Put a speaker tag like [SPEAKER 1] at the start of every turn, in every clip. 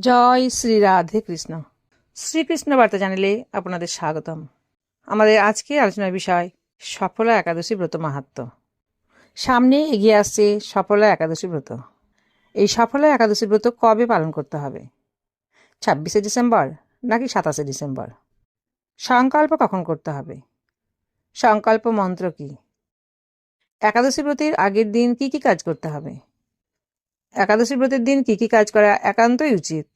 [SPEAKER 1] জয় শ্রী রাধে কৃষ্ণ। শ্রীকৃষ্ণ বার্তা চ্যানেলে আপনাদের স্বাগতম। আমাদের আজকে আলোচনার বিষয়, সফলা একাদশী ব্রত মাহাত্ম। সামনে এগিয়ে আসছে সফলা একাদশী ব্রত। এই সফলা একাদশী ব্রত কবে পালন করতে হবে? ছাব্বিশে ডিসেম্বর নাকি সাতাশে ডিসেম্বর? সংকল্প কখন করতে হবে? সংকল্প মন্ত্র কি? একাদশী ব্রতের আগের দিন কি কি কাজ করতে হবে? একাদশী ব্রতের দিন কি কি কাজ করা একান্তই উচিত?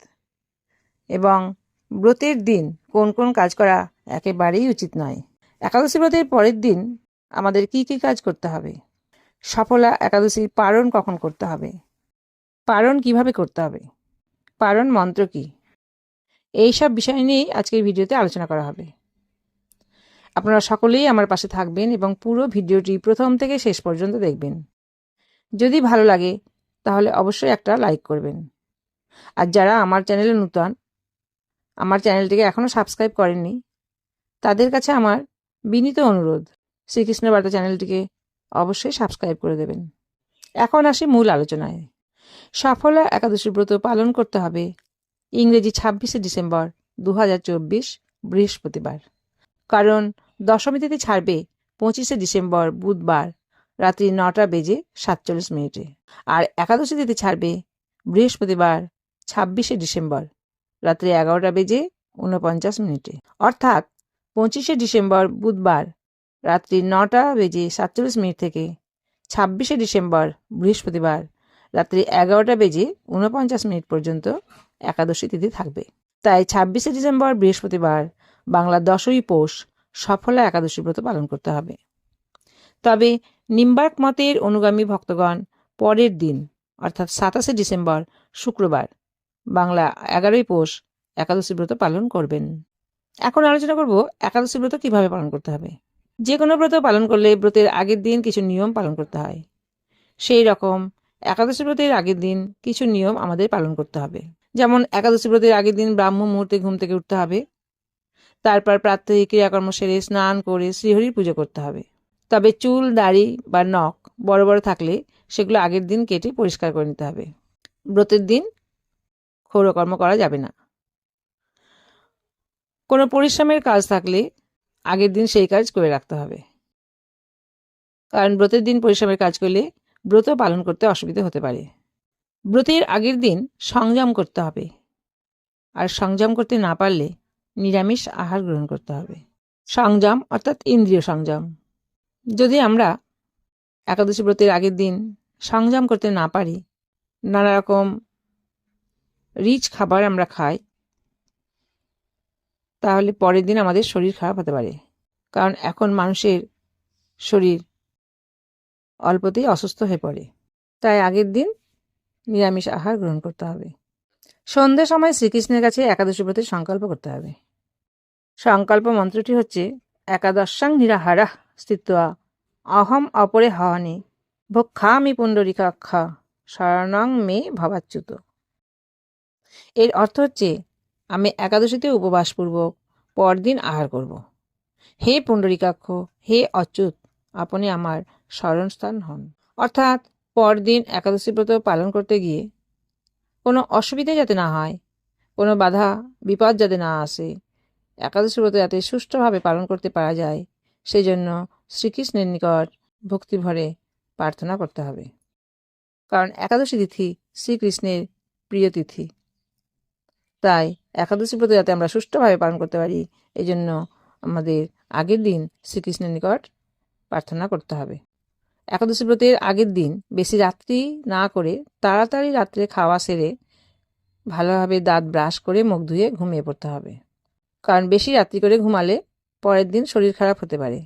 [SPEAKER 1] এবং ব্রতের দিন কোন কোন কাজ করা একেবারেই উচিত নয়? একাদশী ব্রতের পরের দিন আমাদের কি কি কাজ করতে হবে? সফলা একাদশীর পারণ কখন করতে হবে? পারণ কীভাবে করতে হবে? পারণ মন্ত্র কি? এই সব বিষয় নিয়েই আজকের ভিডিওতে আলোচনা করা হবে। আপনারা সকলেই আমার পাশে থাকবেন এবং পুরো ভিডিওটি প্রথম থেকে শেষ পর্যন্ত দেখবেন। যদি ভালো লাগে তাহলে অবশ্যই একটা লাইক করবেন। আর যারা আমার চ্যানেলে নূতন, আমার চ্যানেলটিকে এখনও সাবস্ক্রাইব করেননি, তাদের কাছে আমার বিনীত অনুরোধ, শ্রীকৃষ্ণ বার্তা চ্যানেলটিকে অবশ্যই সাবস্ক্রাইব করে দেবেন। এখন আসি মূল আলোচনায়। সফলা একাদশী ব্রত পালন করতে হবে ইংরেজি ছাব্বিশে ডিসেম্বর দু হাজার চব্বিশ বৃহস্পতিবার। কারণ দশমী তিথি ছাড়বে পঁচিশে ডিসেম্বর বুধবার। রাত্রি নটা বেজে সাতচল্লিশ মিনিটে। আর একাদশী তিথি ছাড়বে বৃহস্পতিবার, ছাব্বিশে ডিসেম্বর, রাত্রি এগারোটা বেজে ঊনপঞ্চাশ মিনিটে। অর্থাৎ পঁচিশে ডিসেম্বর বুধবার, রাত্রি নটা বেজে সাতচল্লিশ মিনিট থেকে ছাব্বিশে ডিসেম্বর বৃহস্পতিবার, রাত্রি এগারোটা বেজে ঊনপঞ্চাশ মিনিট পর্যন্ত একাদশী তিথি থাকবে। তাই ছাব্বিশে ডিসেম্বর বৃহস্পতিবার বাংলা দশই পৌষ সফলা একাদশী ব্রত পালন করতে হবে। তবে নিম্বার্ক মতের অনুগামী ভক্তগণ পরের দিন, অর্থাৎ সাতাশে ডিসেম্বর, শুক্রবার, বাংলা এগারোই পৌষ, একাদশী ব্রত পালন করবেন। এখন আলোচনা করব একাদশী ব্রত কীভাবে পালন করতে হবে। যে কোনো ব্রত পালন করলে ব্রতের আগের দিন কিছু নিয়ম পালন করতে হয়। সেই রকম একাদশী ব্রতের আগের দিন কিছু নিয়ম আমাদের পালন করতে হবে। যেমন একাদশী ব্রতের আগের দিন ব্রাহ্ম মুহূর্তে ঘুম থেকে উঠতে হবে। তারপর প্রাত্যহিক ক্রিয়াকর্ম সেরে স্নান করে শ্রীহরির পুজো করতে হবে। তবে চুল, দাড়ি বা নখ বড় বড় থাকলে সেগুলো আগের দিন কেটে পরিষ্কার করে নিতে হবে। ব্রতের দিন ক্ষৌরকর্ম করা যাবে না। কোনো পরিশ্রমের কাজ থাকলে আগের দিন সেই কাজ করে রাখতে হবে। কারণ ব্রতের দিন পরিশ্রমের কাজ করলে ব্রত পালন করতে অসুবিধা হতে পারে। ব্রতের আগের দিন সংযম করতে হবে। আর সংযম করতে না পারলে নিরামিষ আহার গ্রহণ করতে হবে। সংযম অর্থাৎ ইন্দ্রিয় সংযম। যদি আমরা একাদশী ব্রতের আগের দিন সংযম করতে না পারি, নানা রকম রিচ খাবার আমরা খাই, তাহলে পরের দিন আমাদের শরীর খারাপ হতে পারে। কারণ এখন মানুষের শরীর অল্পতেই অসুস্থ হয়ে পড়ে। তাই আগের দিন নিরামিষ আহার গ্রহণ করতে হবে। সন্ধ্যের সময় শ্রীকৃষ্ণের কাছে একাদশী ব্রতের সংকল্প করতে হবে। সংকল্প মন্ত্রটি হচ্ছে, একাদশাং নিরাহারা। অহম অপরে হওয়ানি। ভক্ষামি পুণ্ডরিকাক্ষা শরণং মে ভবাচ্যুত। এর অর্থ হচ্ছে, আমি একাদশীতে উপবাসপূর্বক পরদিন আহার করব। হে পুণ্ডরিকাক্ষ হে অচ্যুত, আপনি আমার স্মরণস্থান হন। অর্থাৎ, পরদিন একাদশী ব্রত পালন করতে গিয়ে কোনো অসুবিধে যাতে না হয়, কোনো বাধা, বিপদ যাতে না আসে, একাদশী ব্রত যাতে সুষ্ঠুভাবে পালন করতে পারা যায় সেই জন্য শ্রীকৃষ্ণের নিকট ভক্তিভরে প্রার্থনা করতে হবে। কারণ একাদশী তিথি শ্রীকৃষ্ণের প্রিয় তিথি। তাই একাদশী ব্রত যাতে আমরা সুষ্ঠুভাবে পালন করতে পারি এই জন্য আমাদের আগের দিন শ্রীকৃষ্ণের নিকট প্রার্থনা করতে হবে। একাদশী ব্রতের আগের দিন বেশি রাত্রি না করে তাড়াতাড়ি রাত্রে খাওয়া সেরে ভালোভাবে দাঁত ব্রাশ করে মুখ ধুয়ে ঘুমিয়ে পড়তে হবে। কারণ বেশি রাত্রি করে ঘুমালে পরের দিন শরীর খারাপ হতে পারে।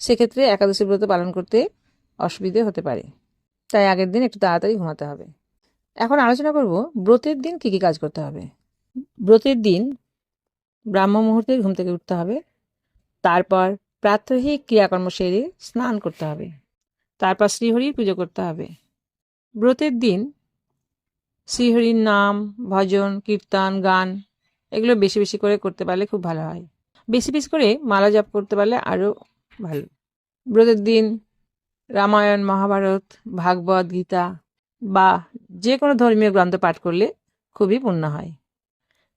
[SPEAKER 1] সেক্ষেত্রে একাদশী ব্রত পালন করতে অসুবিধে হতে পারে। তাই আগের দিন একটু তাড়াতাড়ি ঘুমাতে হবে। এখন আলোচনা করব ব্রতের দিন কী কী কাজ করতে হবে। ব্রতের দিন ব্রাহ্ম মুহূর্তে ঘুম থেকে উঠতে হবে। তারপর প্রাত্যহিক ক্রিয়াকর্ম সেরে স্নান করতে হবে। তারপর শ্রীহরির পুজো করতে হবে। ব্রতের দিন শ্রীহরির নাম, ভজন, কীর্তন, গান এগুলো বেশি বেশি করে করতে পারলে খুব ভালো হয়। বেশি বেশি করে মালা জপ করতে পারলে আরও ভালো। ব্রতের দিন, রামায়ণ, মহাভারত, ভাগবত, গীতা বা যে কোনো ধর্মীয় গ্রন্থ পাঠ করলে খুবই পূর্ণ হয়।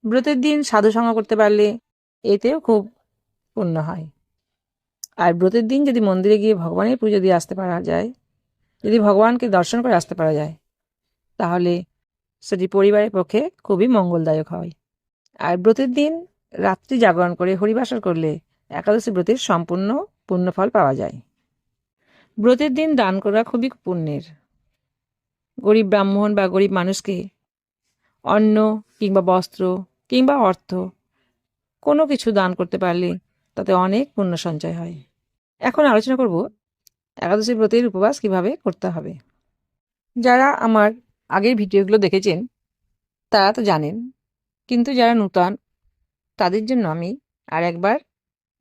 [SPEAKER 1] ব্রতের দিন সাধু সঙ্গ করতে পারলে এতেও খুব পূর্ণ হয়। আর ব্রতের দিন যদি মন্দিরে গিয়ে ভগবানের পুজো দিয়ে আসতে পারা যায়, যদি ভগবানকে দর্শন করে আসতে পারা যায়, তাহলে সেটি পরিবারের পক্ষে খুবই মঙ্গলদায়ক হয়। আর ব্রতের দিন রাত্রি জাগরণ করে হরিবাসর করলে একাদশী ব্রতের সম্পূর্ণ পুণ্যফল পাওয়া যায়। ব্রতের দিন দান করা খুবই পুণ্যের। গরিব ব্রাহ্মণ বা গরিব মানুষকে অন্ন কিংবা বস্ত্র কিংবা অর্থ কোনো কিছু দান করতে পারলে তাতে অনেক পুণ্য সঞ্চয় হয়। এখন আলোচনা করব একাদশী ব্রতের উপবাস কীভাবে করতে হবে। যারা আমার আগের ভিডিওগুলো দেখেছেন তারা তো জানেন, কিন্তু যারা নূতন তাদের জন্য আমি আর একবার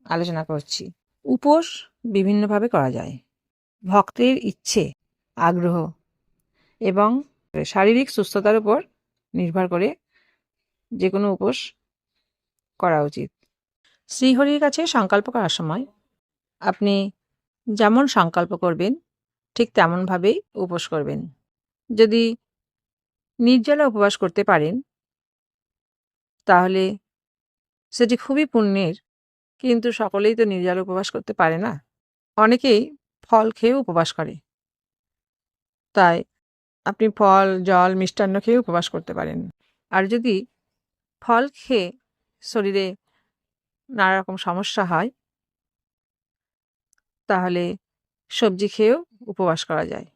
[SPEAKER 1] আলোচনা করছি। উপোস বিভিন্নভাবে করা যায়। ভক্তের ইচ্ছে, আগ্রহ এবং শারীরিক সুস্থতার উপর নির্ভর করে যে কোনো উপোস করা উচিত। শ্রীহরির কাছে সংকল্প করার সময় আপনি যেমন সংকল্প করবেন, ঠিক তেমনভাবেই উপোস করবেন। যদি নির্জলা উপবাস করতে পারেন, তাহলে সেটি খুবই পুণ্যের। কিন্তু সকলেই তো নির্জলা উপবাস করতে পারে না। অনেকেই ফল খেয়ে উপবাস করে। তাই আপনি ফল, জল, মিষ্টান্ন খেয়ে উপবাস করতে পারেন। আর যদি ফল খেয়ে শরীরে নানা রকম সমস্যা হয়, তাহলে সবজি খেয়েও উপবাস করা যায়।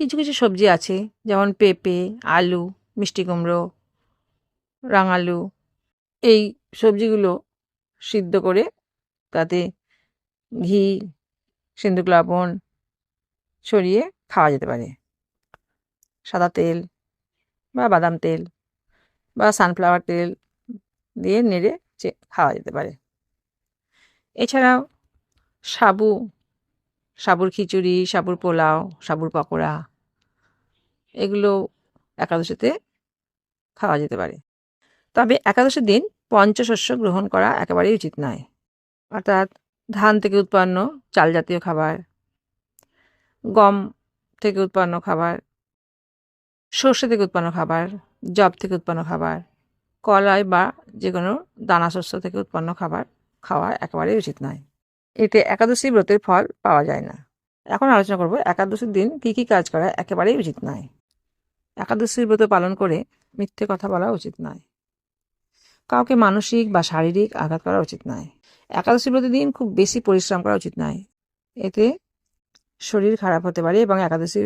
[SPEAKER 1] কিছু কিছু সবজি আছে, যেমন পেঁপে, আলু, মিষ্টি কুমড়ো, রাঙালু এই সবজিগুলো সিদ্ধ করে তাতে ঘি সিন্দুক লবণ ছড়িয়ে খাওয়া যেতে পারে। সাদা তেল বা বাদাম তেল বা সানফ্লাওয়ার তেল দিয়ে নেড়ে খাওয়া যেতে পারে। এছাড়াও সাবু, সাবুর খিচুড়ি, সাবুর পোলাও, সাবুর পকোড়া, এগুলো একাদশীতে খাওয়া যেতে পারে। তবে একাদশীর দিন পঞ্চশস্য গ্রহণ করা একেবারেই উচিত নয়। অর্থাৎ ধান থেকে উৎপন্ন চাল জাতীয় খাবার, গম থেকে উৎপন্ন খাবার, সর্ষে থেকে উৎপন্ন খাবার জব থেকে উৎপন্ন খাবার, কলাই বা যে কোনো দানা শস্য থেকে উৎপন্ন খাবার খাওয়া একেবারেই উচিত নয়। এতে একাদশী ব্রতের ফল পাওয়া যায় না। এখন আলোচনা করব একাদশীর দিন কী কী কাজ করা একেবারেই উচিত নয়। একাদশীর ব্রত পালন করে মিথ্যে কথা বলা উচিত নয়। কাউকে মানসিক বা শারীরিক আঘাত করা উচিত নয়। একাদশী ব্রতের দিন খুব বেশি পরিশ্রম করা উচিত নয়। এতে শরীর খারাপ হতে পারে এবং একাদশী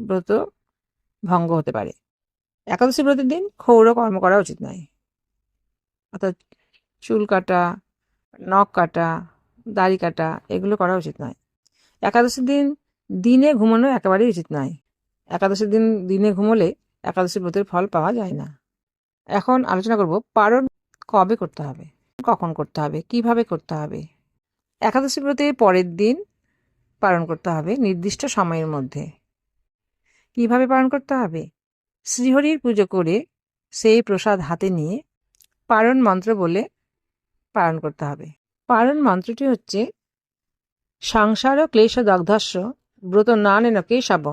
[SPEAKER 1] ব্রত ভঙ্গ হতে পারে। একাদশী ব্রতের দিন ক্ষৌর কর্ম করা উচিত নয়। অর্থাৎ চুল কাটা, নখ কাটা, দাড়ি কাটা এগুলো করা উচিত নয়। একাদশীর দিন দিনে ঘুমানো একেবারেই উচিত নয়। একাদশীর দিন দিনে ঘুমোলে একাদশী ব্রতের ফল পাওয়া যায় না। এখন আলোচনা করব পারণ কবে করতে হবে? কখন করতে হবে? কীভাবে করতে হবে? একাদশী ব্রতের পরের দিন পালন করতে হবে নির্দিষ্ট সময়ের মধ্যে। কীভাবে পালন করতে হবে? শ্রীহরির পুজো করে সেই প্রসাদ হাতে নিয়ে পারণ মন্ত্র বলে পালন করতে হবে। পারণ মন্ত্রটি হচ্ছে, সংসার ক্লেশ দগ্ধস্য ব্রত না নানেন কেশব,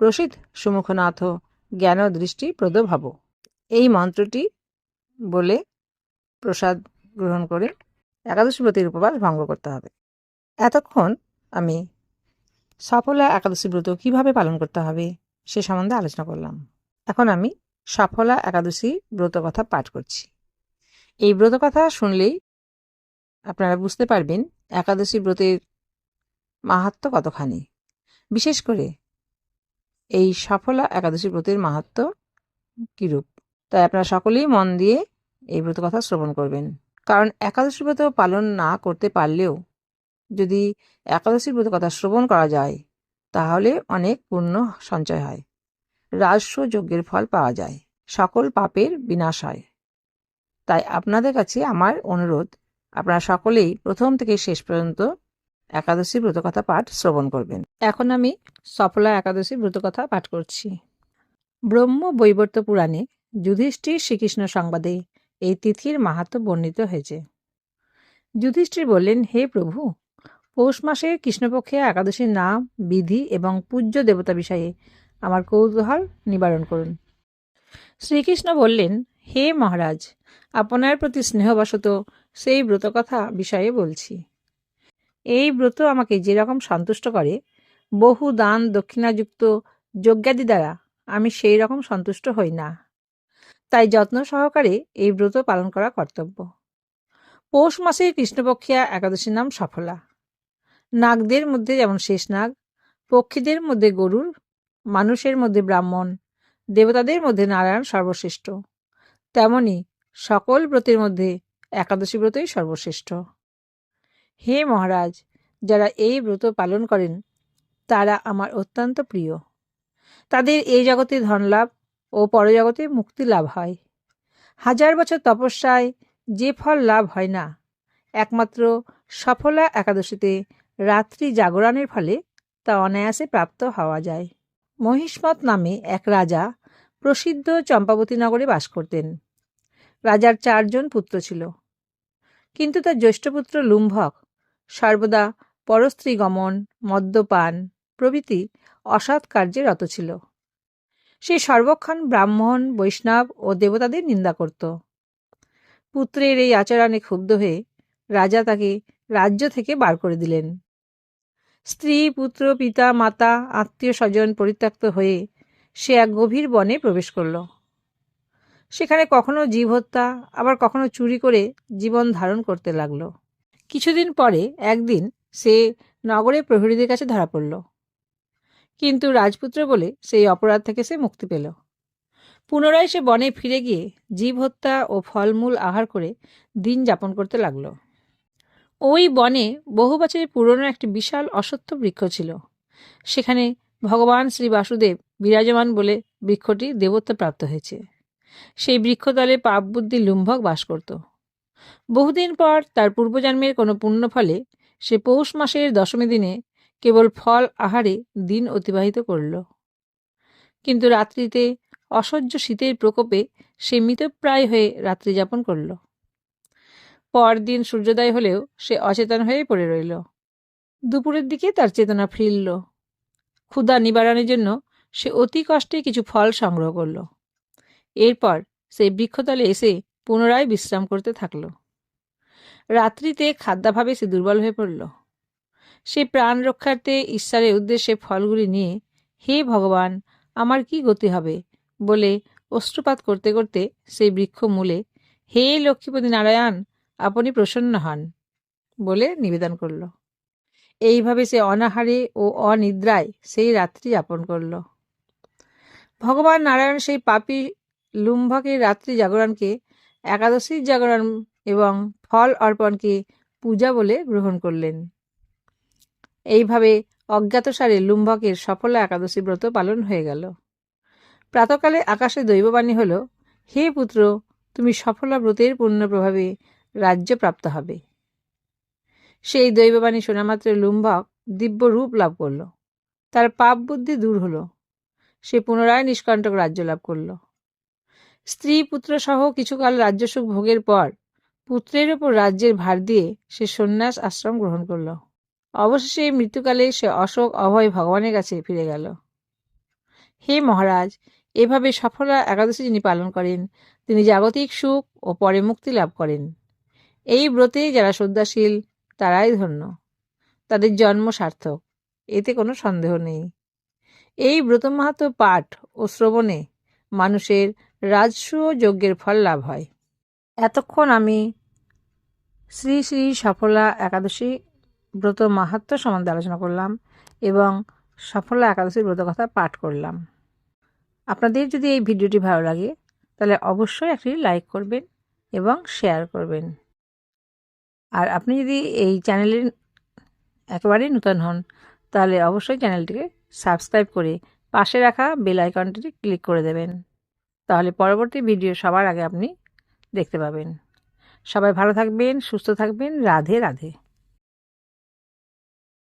[SPEAKER 1] প্রসিদ্ধ সুমুখনাথ, জ্ঞান দৃষ্টি প্রদ ভাব এই মন্ত্রটি বলে প্রসাদ গ্রহণ করে একাদশী ব্রতের উপবাস ভঙ্গ করতে হবে। এতক্ষণ আমি সফলা একাদশী ব্রত কীভাবে পালন করতে হবে সে সম্বন্ধে আলোচনা করলাম। এখন আমি সফলা একাদশী ব্রত কথা পাঠ করছি। এই ব্রত কথা শুনলেই আপনারা বুঝতে পারবেন একাদশী ব্রতের মাহাত্ম কতখানি। বিশেষ করে এই সফলা একাদশী ব্রতের মাহাত্ম কীরূপ? তাই আপনারা সকলেই মন দিয়ে এই ব্রত কথা শ্রবণ করবেন। কারণ একাদশী ব্রত পালন না করতে পারলেও যদি একাদশী ব্রত কথা শ্রবণ করা যায়, তাহলে অনেক পুণ্য সঞ্চয় হয়। রাজস্ব যজ্ঞের ফল পাওয়া যায়। সকল পাপের বিনাশ হয়। তাই আপনাদের কাছে আমার অনুরোধ, আপনারা সকলেই প্রথম থেকে শেষ পর্যন্ত একাদশী ব্রতকথা পাঠ শ্রবণ করবেন। এখন আমি সফলা একাদশী ব্রতকথা পাঠ করছি। ব্রহ্ম বৈবর্ত পুরাণে যুধিষ্ঠির শ্রীকৃষ্ণ সংবাদে এই তিথির মাহাত্ম বর্ণিত হয়েছে। যুধিষ্ঠির বললেন, হে প্রভু, পৌষ মাসে কৃষ্ণপক্ষে একাদশীর নাম, বিধি এবং পূজ্য দেবতা বিষয়ে আমার কৌতূহল নিবারণ করুন। শ্রীকৃষ্ণ বললেন, হে মহারাজ, আপনার প্রতি স্নেহবশত সেই ব্রত কথা বিষয়ে বলছি। এই ব্রত আমাকে যেরকম সন্তুষ্ট করে, বহু দান দক্ষিণাযুক্ত যজ্ঞাদি দ্বারা আমি সেই রকম সন্তুষ্ট হই না। তাই যত্ন সহকারে এই ব্রত পালন করা কর্তব্য। পৌষ মাসে কৃষ্ণপক্ষিয়া একাদশীর নাম সফলা। নাগদের মধ্যে যেমন শেষ নাগ, পক্ষীদের মধ্যে গরুর, মানুষের মধ্যে ব্রাহ্মণ, দেবতাদের মধ্যে নারায়ণ সর্বশ্রেষ্ঠ। তেমনি সকল ব্রতের মধ্যে একাদশী ব্রতই সর্বশ্রেষ্ঠ। হে মহারাজ, যারা এই ব্রত পালন করেন, তারা আমার অত্যন্ত প্রিয়। তাদের এই জগতে ধনলাভ ও পরজগতে মুক্তি লাভ হয়। হাজার বছর তপস্যায় যে ফল লাভ হয় না, একমাত্র সফলা একাদশীতে রাত্রি জাগরণের ফলে তা অনায়াসে প্রাপ্ত হওয়া যায়। মহিষ্মত নামে এক রাজা প্রসিদ্ধ চম্পাবতী নগরে বাস করতেন। রাজার চারজন পুত্র ছিল। কিন্তু তার জ্যৈষ্ঠ পুত্র লুম্ভক সর্বদা পরস্ত্রী গমন মদ্যপান প্রভৃতি অসৎ কার্যে রত ছিল। সে সর্বক্ষণ ব্রাহ্মণ, বৈষ্ণব ও দেবতাদের নিন্দা করত। পুত্রের এই আচরণে ক্ষুব্ধ হয়ে রাজা তাকে রাজ্য থেকে বার করে দিলেন। স্ত্রী, পুত্র, পিতা, মাতা আত্মীয় স্বজন পরিত্যক্ত হয়ে সে এক গভীর বনে প্রবেশ করল। সেখানে কখনো জীব হত্যা, আবার কখনো চুরি করে জীবন ধারণ করতে লাগল। কিছুদিন পরে একদিন সে নগরে প্রহরীদের কাছে ধরা পড়ল। কিন্তু রাজপুত্র বলে সেই অপরাধ থেকে সে মুক্তি পেল। পুনরায় সে বনে ফিরে গিয়ে জীব হত্যা ও ফলমূল আহার করে দিন যাপন করতে লাগল। ওই বনে বহু বছরের পুরনো একটি বিশাল অসত্য বৃক্ষ ছিল। সেখানে ভগবান শ্রী বাসুদেব বিরাজমান বলে বৃক্ষটি দেবত্ব প্রাপ্ত হয়েছে। সেই বৃক্ষতলে পাপ বুদ্ধি লুম্ভক বাস করত। বহুদিন পর তার পূর্বজন্মের কোনো পুণ্য ফলে সে পৌষ মাসের দশমী দিনে কেবল ফল আহারে দিন অতিবাহিত করল। কিন্তু রাত্রিতে অসহ্য শীতের প্রকোপে সে মৃতপ্রায় হয়ে রাত্রি যাপন করল। পরদিন সূর্যোদয় হলেও সে অচেতন হয়ে পড়ে রইল। দুপুরের দিকে তার চেতনা ফিরল। ক্ষুধা নিবারণের জন্য সে অতি কষ্টে কিছু ফল সংগ্রহ করল। এরপর সেই বৃক্ষতলে এসে পুনরায় বিশ্রাম করতে থাকল। রাত্রিতে খাদ্যাভাবে সে দুর্বল হয়ে পড়ল। সে প্রাণ রক্ষার্থে ঈশ্বরের উদ্দেশ্যে ফলগুলি নিয়ে, হে ভগবান, আমার কি গতি হবে? বলে অশ্রুপাত করতে করতে সেই বৃক্ষ মূলে, হে লক্ষ্মীপতি নারায়ণ, আপনি প্রসন্ন হন, বলে নিবেদন করল। এইভাবে সে অনাহারে ও অনিদ্রায় সেই রাত্রি যাপন করল। ভগবান নারায়ণ সেই পাপী লুম্ভকের রাত্রি জাগরণকে একাদশীর জাগরণ এবং ফল অর্পণকে পূজা বলে গ্রহণ করলেন। এইভাবে অজ্ঞাতসারে লুম্ভকের সফলা একাদশী ব্রত পালন হয়ে গেল। প্রাতকালে আকাশে দৈববাণী হল, হে পুত্র, তুমি সফলা ব্রতের পূর্ণ প্রভাবে রাজ্য প্রাপ্ত হবে। সেই দৈববাণী শোনামাত্র লুম্বক দিব্য রূপ লাভ করল। তার পাপ বুদ্ধি দূর হলো। সে পুনরায় নিষ্কণ্টক রাজ্য লাভ করল। স্ত্রী পুত্র সহ কিছুকাল রাজ্যসুখ ভোগের পর পুত্রের ওপর রাজ্যের ভার দিয়ে সে সন্ন্যাস আশ্রম গ্রহণ করল। অবশেষে মৃত্যুকালে সে অশোক অভয় ভগবানের কাছে ফিরে গেল। হে মহারাজ, এভাবে সফলা একাদশী যিনি পালন করেন, তিনি জাগতিক সুখ ও পরে মুক্তি লাভ করেন। এই ব্রতে যারা শ্রদ্ধাশীল, তারাই ধন্য। তাদের জন্ম সার্থক, এতে কোনো সন্দেহ নেই। এই ব্রত মাহাত্ম পাঠ ও শ্রবণে মানুষের রাজস্ব যজ্ঞের ফল লাভ হয়। এতক্ষণ আমি শ্রী শ্রী সফলা একাদশী ব্রত মাহাত্ম সম্বন্ধে আলোচনা করলাম এবং সফলা একাদশীর ব্রত কথা পাঠ করলাম। আপনাদের যদি এই ভিডিওটি ভালো লাগে, তাহলে অবশ্যই একটি লাইক করবেন এবং শেয়ার করবেন। আর আপনি যদি এই চ্যানেলে একেবারেই নূতন হন, তাহলে অবশ্যই চ্যানেলটিকে সাবস্ক্রাইব করে পাশে রাখা বেল আইকনটি ক্লিক করে দেবেন। তাহলে পরবর্তী ভিডিও সবার আগে আপনি দেখতে পাবেন। সবাই ভালো থাকবেন, সুস্থ থাকবেন, রাধে রাধে।